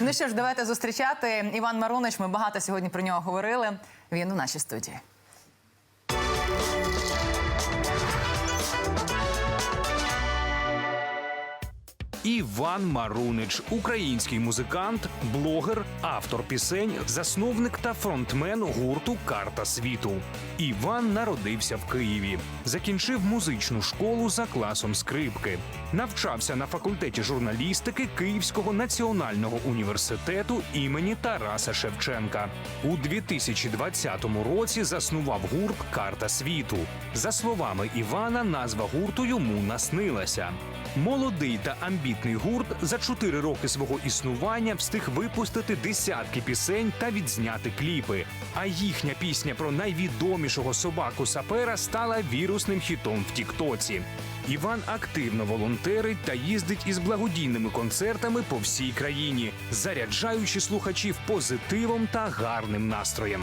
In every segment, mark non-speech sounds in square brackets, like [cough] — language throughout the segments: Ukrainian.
Ну що ж, давайте зустрічати. Іван Марунич. Ми багато сьогодні про нього говорили. Він у нашій студії. Іван Марунич, український музикант, блогер, автор пісень, засновник та фронтмен гурту Карта світу. Іван народився в Києві, закінчив музичну школу за класом скрипки, навчався на факультеті журналістики Київського національного університету імені Тараса Шевченка. У 2020 році заснував гурт Карта світу. За словами Івана, назва гурту йому наснилася. Молодий та амбітний гурт за чотири роки свого існування встиг випустити десятки пісень та відзняти кліпи. А їхня пісня про найвідомішого собаку сапера стала вірусним хітом в Тіктоці. Іван активно волонтерить та їздить із благодійними концертами по всій країні, заряджаючи слухачів позитивом та гарним настроєм.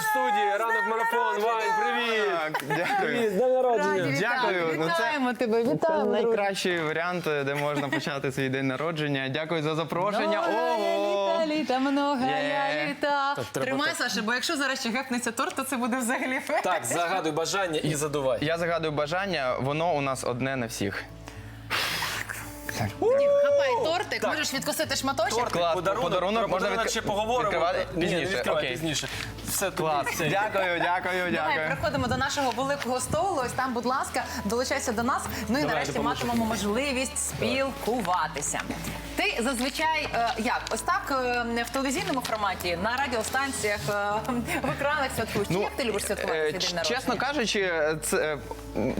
В студії, ранок марафон. Вань, привіт! Дякую. Привіт, з днем народження. Дякую. Ну, це- Вітаємо тебе, Це вітаємо. найкращий варіант, де можна почати свій день народження. Дякую за запрошення. Ого! Літа, літа, много Є. літа. треба Тримай, так. Саша, бо якщо зараз ще гепнеться торт, то це буде взагалі фе. Так, загадуй бажання і задувай. Я загадую бажання, воно у нас одне на всіх. Хапай тортик, можеш відкусити шматочок. Клас, подарунок, подарунок про можна подарунок ще поговоримо. відкривати Ні, ні, не пізніше? відкривай Окей. пізніше. Все тобі. Клас. Це- Дякую, дякую, Давай, дякую. приходимо до нашого великого столу. Ось там, будь ласка, долучайся до нас. Ну і Давай, нарешті допоможу. матимемо можливість спілкуватися. Ти зазвичай е, як ось так е, в телевізійному форматі на радіостанціях е, в екранах святкуєш. Чи як ти любиш святкувати е, свій день ч- народження? Чесно кажучи, це,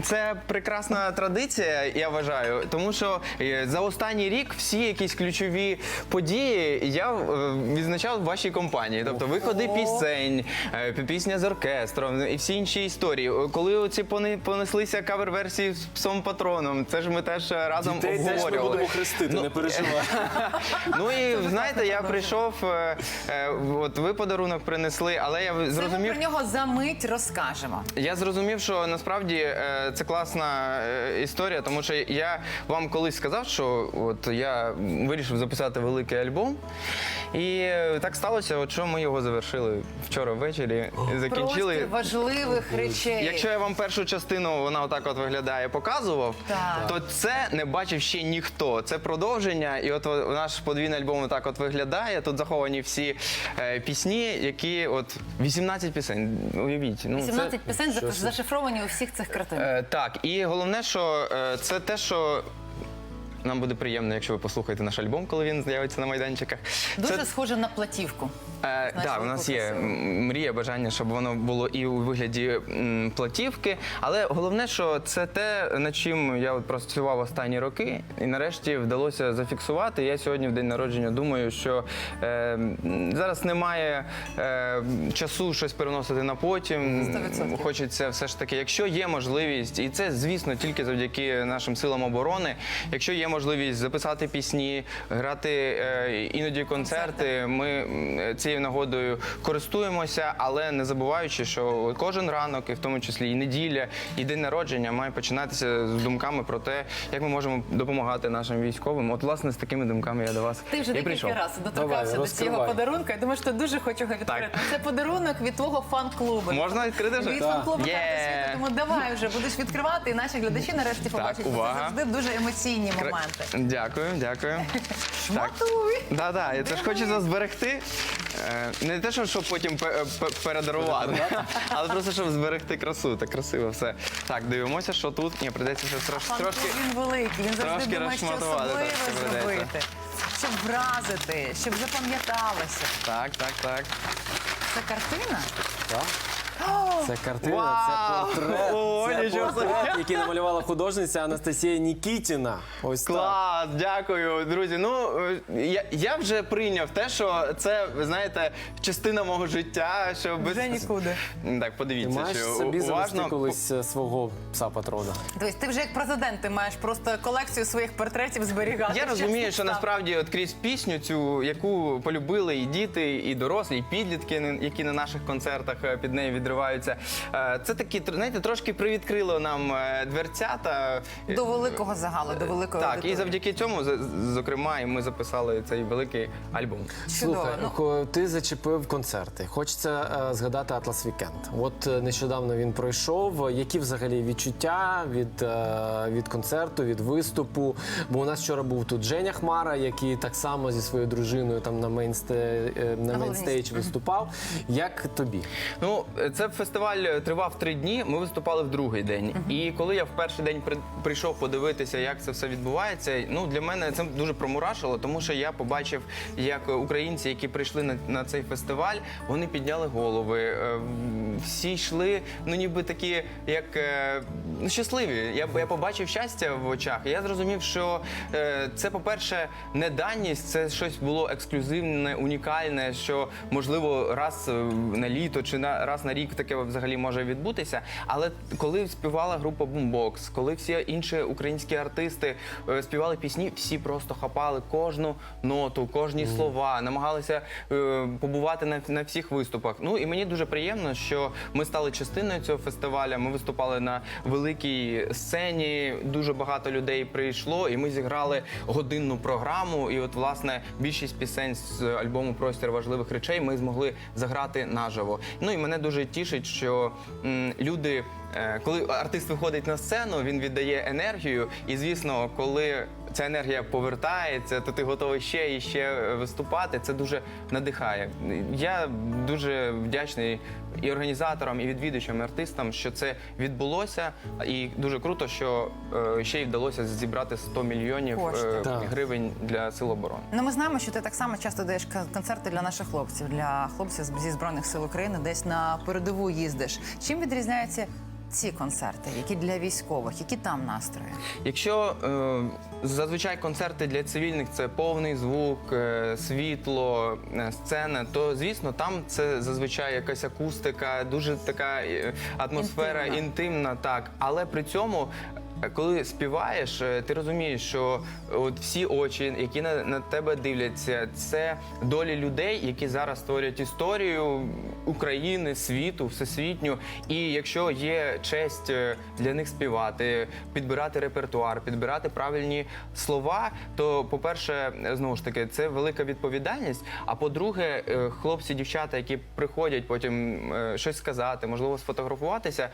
це прекрасна традиція, я вважаю, тому що е, за останній рік всі якісь ключові події я е, відзначав в вашій компанії. Тобто виходи пісень, е, пісня з оркестром і всі інші історії. Коли оці понеслися кавер-версії з псом патроном, це ж ми теж разом Дітей теж ми будемо хрестити, не переживай. [laughs] Ну і знаєте, я прийшов, от ви подарунок принесли, але я Це ми зрозумів. про нього за мить розкажемо. Я зрозумів, що насправді це класна е, історія, тому що я вам колись сказав, що от я вирішив записати великий альбом, і е, так сталося, от що ми його завершили вчора ввечері. Закінчили. Простір важливих речей. Якщо я вам першу частину, вона отак от виглядає, показував, Так. то це не бачив ще ніхто. Це продовження, і от наш подвійний альбом отак от виглядає. Тут заховані всі е, пісні, які от 18 пісень. Уявіть, ну це- пісень зашифровані у всіх цих картинах. Е, так, і головне, що е, це те, що. Нам буде приємно, якщо ви послухаєте наш альбом, коли він з'явиться на майданчиках. Дуже Це, схоже на платівку. е, знаєш, да, у нас є мрія, бажання, щоб воно було і у вигляді м, платівки. Але головне, що це те, над чим я от працював останні роки, і нарешті вдалося зафіксувати. Я сьогодні в день народження думаю, що е, зараз немає е, часу щось переносити на потім. 100%. Хочеться все ж таки, якщо є можливість, і це звісно тільки завдяки нашим силам оборони. Якщо є можливість записати пісні, грати е, іноді концерти, ми цією нагодою користуємося, але не забуваючи, що кожен ранок, і в тому числі і неділя, і день народження, має починатися з думками про те, як ми можемо допомагати нашим військовим. От власне з такими думками я до вас Ти вже декілька прийшов. разів Давай, доторкався до цього подарунка. Я думаю, що дуже хочу його відкрити. Так. Це подарунок від твого фан-клубу. Можна відкрити вже? Від Так. фан-клубу. «Карта світу». Тому давай вже будеш відкривати, і наші глядачі нарешті побачать. бо увага. Це завжди дуже емоційні Кра- моменти. Дякую, дякую. [laughs] Так. Шматуй! Да, да, я теж хочу це зберегти. Е, Не те, що щоб потім пе- пе- передарувати, але просто щоб зберегти красу. Так красиво все. Так, дивимося, що тут. Ні, прийдеться ще трош, Фан-клуб трошки. він великий, він завжди трошки думає, що розшматувати, особливе так, що прийдеться. зробити, щоб вразити, щоб запам'яталося. Так, так, так. Це картина? Це картина, Вау! це портрет. О, це нічого собі. портрет, який намалювала художниця Анастасія Нікітіна. Ось так. Клас, дякую, друзі. Ну е, я, я вже прийняв те, що це, ви знаєте, частина мого життя. Що без... Вже нікуди. Так, Ти подивіться, маєш що собі завести уважно. колись е, свого пса патрона. Тобто ти вже як президент, ти маєш просто колекцію своїх портретів зберігати. Я розумію, що насправді от крізь пісню, цю яку полюбили і діти, і дорослі, і підлітки, які на наших концертах е, під нею відриваються. Е, Це такі, знаєте, трошки привідкрило нам е, дверцята. До великого загалу, до великої Так, і завдяки цьому, зокрема, і ми записали цей великий альбом. Чудово. Слухай, Ну, ти зачепив концерти. Хочеться е, згадати Атлас Вікенд. От нещодавно він пройшов. Які взагалі відчуття від, від концерту, від виступу? Бо у нас вчора був тут Женя Хмара, який так само зі своєю дружиною там на мейнсте, е, на мейнстейдж виступав. Як тобі? Ну, це фестиваль тривав три дні. Ми виступали в другий день. І коли я в перший день при- прийшов подивитися, як це все відбувається, ну для мене це дуже промурашило, тому що я побачив, як українці, які прийшли на, на цей фестиваль, вони підняли голови. е, Всі йшли, ну ніби такі, як е, ну, щасливі. Я, я побачив щастя в очах. І я зрозумів, що е, це, по-перше, не даність, це щось було ексклюзивне, унікальне, що можливо раз на літо чи на раз на рік таке взагалі може відбутися. Але коли співала група Boombox, коли всі інші українські артисти е, співали пісні, всі просто хапали кожну ноту, кожні слова, намагалися е, побувати на, на всіх виступах. Ну і мені дуже приємно, що ми стали частиною цього фестиваля. Ми виступали на великій сцені. Дуже багато людей прийшло, і ми зіграли годинну програму. І от, власне, більшість пісень з альбому Простір важливих речей ми змогли заграти наживо. Ну і мене дуже тішить, що люди. е, Коли артист виходить на сцену, він віддає енергію, і звісно, коли ця енергія повертається, то ти готовий ще і ще е, виступати. Це дуже надихає. Я дуже вдячний і організаторам, і відвідувачам, і артистам, що це відбулося. І дуже круто, що е, ще й вдалося зібрати 100 мільйонів Кошти. е, гривень для сил оборони. Ну, ми знаємо, що ти так само часто даєш кон- концерти для наших хлопців, для хлопців зі збройних сил України, десь на передову їздиш. Чим відрізняються ці концерти, які для військових, які там настрої? Якщо е, зазвичай концерти для цивільних це повний звук, е, світло, е, сцена, то звісно там це зазвичай якась акустика, дуже така е, атмосфера Інтимна. інтимна, так. Але при цьому. Е, Коли співаєш, е, ти розумієш, що от всі очі, які на, на тебе дивляться, це долі людей, які зараз створюють історію України, світу, всесвітню. І якщо є честь е, для них співати, підбирати репертуар, підбирати правильні слова, то, по-перше, знову ж таки, це велика відповідальність. А по-друге, е, хлопці, дівчата, які приходять потім е, щось сказати, можливо, сфотографуватися.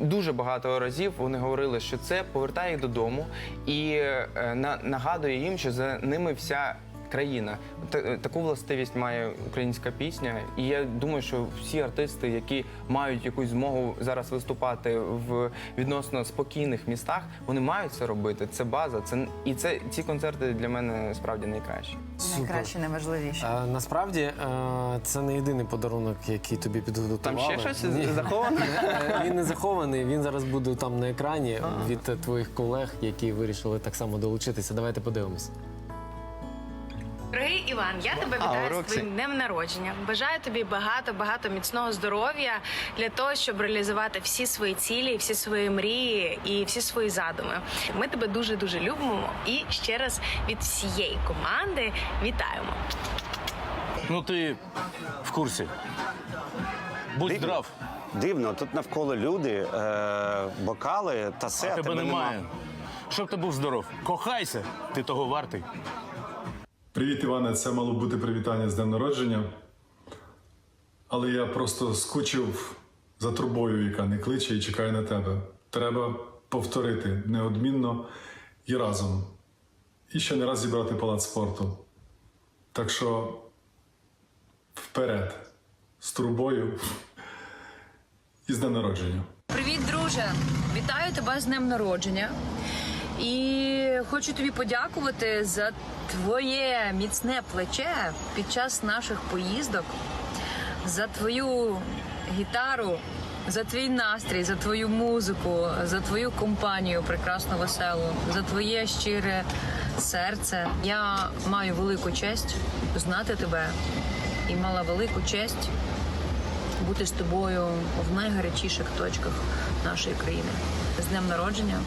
Дуже багато разів вони говорили, що це повертає їх додому і е, на- нагадує їм, що за ними вся країна. Та- Таку властивість має українська пісня. І я думаю, що всі артисти, які мають якусь змогу зараз виступати в відносно спокійних містах, вони мають це робити. Це база. Це і це ці концерти для мене справді найкращі. Найкраще, найважливіше. Е, насправді е, це не єдиний подарунок, який тобі підготували. Там ще щось Ні. заховане? Е, Він не захований, він зараз буде там на екрані від е, твоїх колег, які вирішили так само долучитися. Давайте подивимось. Дорогий Іван, я тебе вітаю з Роксі. твоїм днем народження. Бажаю тобі багато багато міцного здоров'я для того, щоб реалізувати всі свої цілі, всі свої мрії і всі свої задуми. Ми тебе дуже дуже любимо і ще раз від всієї команди вітаємо. Ну ти в курсі. Будь здрав, Дивно, тут навколо люди, е, бокали та все. а тебе немає. Щоб ти був здоров. Кохайся, ти того вартий. Привіт, Іване. Це мало бути привітання з днем народження. Але я просто скучив за трубою, яка не кличе і чекає на тебе. Треба повторити неодмінно і разом. І ще не раз зібрати палац спорту. Так що вперед з трубою і з днем народження. Привіт, друже! Вітаю тебе з днем народження. І хочу тобі подякувати за твоє міцне плече під час наших поїздок, за твою гітару, за твій настрій, за твою музику, за твою компанію прекрасну веселу, за твоє щире серце. Я маю велику честь знати тебе і мала велику честь бути з тобою в найгарячіших точках нашої країни. З днем народження.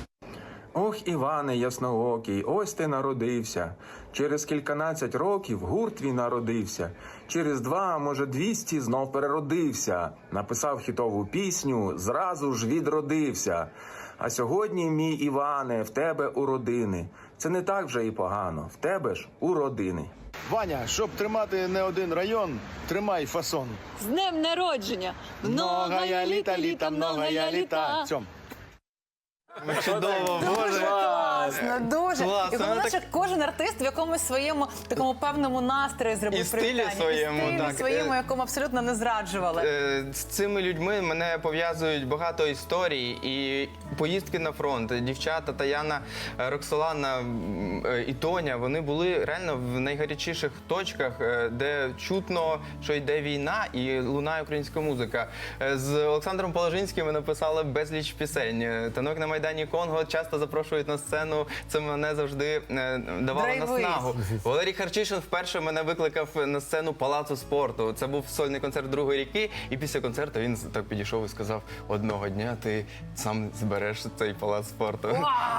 Ох, Іване Ясноокий, ось ти народився. Через кільканадцять років гурт твій народився. Через два, може, двісті знов переродився. Написав хітову пісню, зразу ж відродився. А сьогодні, мій Іване, в тебе у родини. Це не так вже і погано. В тебе ж у родини. Ваня, щоб тримати не один район, тримай фасон. З днем народження! Многая літа, літа, многая літа. Цьом. Чудово, боже. Класно, дуже. Класно, І головне, що кожен артист в якомусь своєму такому певному настрої зробив І стилі привітання. своєму, і стилі так. своєму, Е, якому абсолютно не зраджували. Е, З цими людьми мене пов'язують багато історій і поїздки на фронт. Дівчата Таяна, е, Роксолана м, е, і Тоня вони були реально в найгарячіших точках, е, де чутно, що йде війна і лунає українська музика. Е, З Олександром Положинським ми написали безліч пісень. Е, Танок на майдані Конго часто запрошують на сцену. Це мене завжди е, давало Драйвись. наснагу. [laughs] Валерій Харчишин вперше мене викликав на сцену палацу спорту. Це був сольний концерт другої ріки, і після концерту він так підійшов і сказав: одного дня ти сам збереш цей палац спорту. [laughs]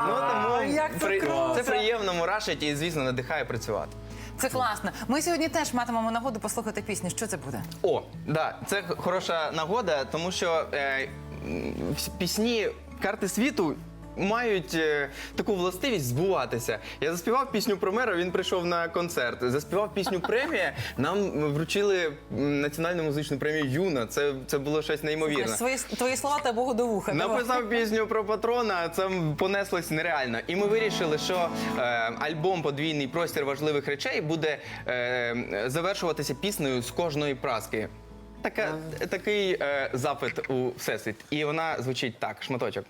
ну тому як це круто! це приємно мурашить і, звісно, надихає працювати. Це класно. Ми сьогодні теж матимемо нагоду послухати пісню. Що це буде? О, да, це хороша нагода, тому що е, пісні карти світу. Мають е, таку властивість збуватися. Я заспівав пісню про мера. Він прийшов на концерт. Заспівав пісню премія. Нам вручили м, національну музичну премію Юна. Це, це було щось неймовірне. Свої твої слова та Богу до вуха. Давай. Написав пісню про патрона, це понеслось нереально. І ми вирішили, що е, альбом Подвійний простір важливих речей буде е, завершуватися піснею з кожної праски. Така, такий е, запит у всесвіт. І вона звучить так: шматочок.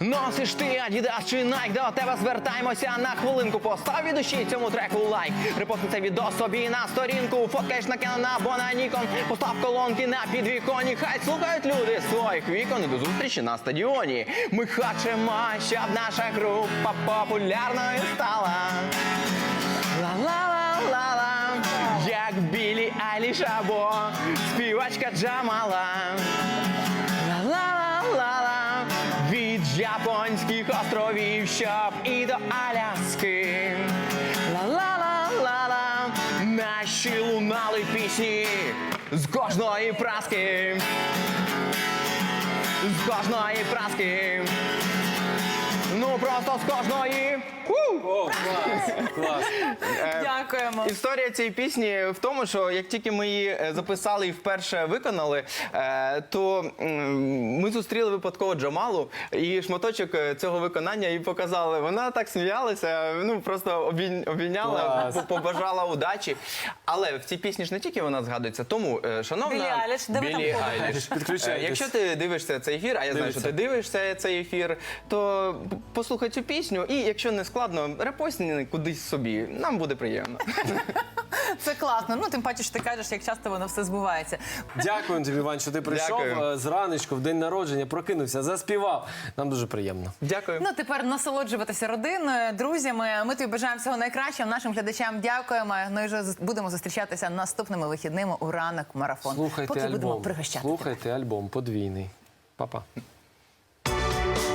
Носиш ти Adidas чи Nike, до тебе звертаємося на хвилинку. Постав від душі цьому треку лайк. Репостни це відео собі на сторінку. Фоткаєш на Canon або на Nikon. Постав колонки на підвіконі. Хай слухають люди своїх вікон. І до зустрічі на стадіоні. Ми хочемо, щоб наша група популярною стала. Ла-ла-ла-ла-ла, як Білі Айліш або співачка Джамала. Японських островів, щоб і до Аляски. Ла-ла-ла-ла-ла, наші лунали пісні з кожної праски. З кожної праски. Ну просто з кожної. Ху! Дякуємо. Історія цієї пісні в тому, що як тільки ми її е, записали і вперше виконали, е, то м, ми зустріли випадково Джамалу і шматочок е, цього виконання їй показали. Вона так сміялася, ну просто обійн- обійняла, Клас. по- побажала удачі. Але в цій пісні ж не тільки вона згадується. Тому, е, шановна Білі Айліш, де ви там Білі ходите? Айліш, [laughs] Підключайтесь. е, якщо ти дивишся цей ефір, а я знаю, що ти дивишся цей ефір, то послухай цю пісню, і якщо не складно, репостні кудись собі. Нам буде приємно. [laughs] Це класно. Ну тим паче, що ти кажеш, як часто воно все збувається. Дякую тобі, Іван, що ти прийшов Дякую. е, зранечку в день народження, прокинувся, заспівав. Нам дуже приємно. Дякую. Ну тепер насолоджуватися родиною, друзями. Ми тобі бажаємо всього найкращого. Нашим глядачам дякуємо. Ну і вже будемо зустрічатися наступними вихідними у ранок марафон. Слухайте Поки альбом. будемо пригощати. тебе. Слухайте альбом подвійний. Па-па.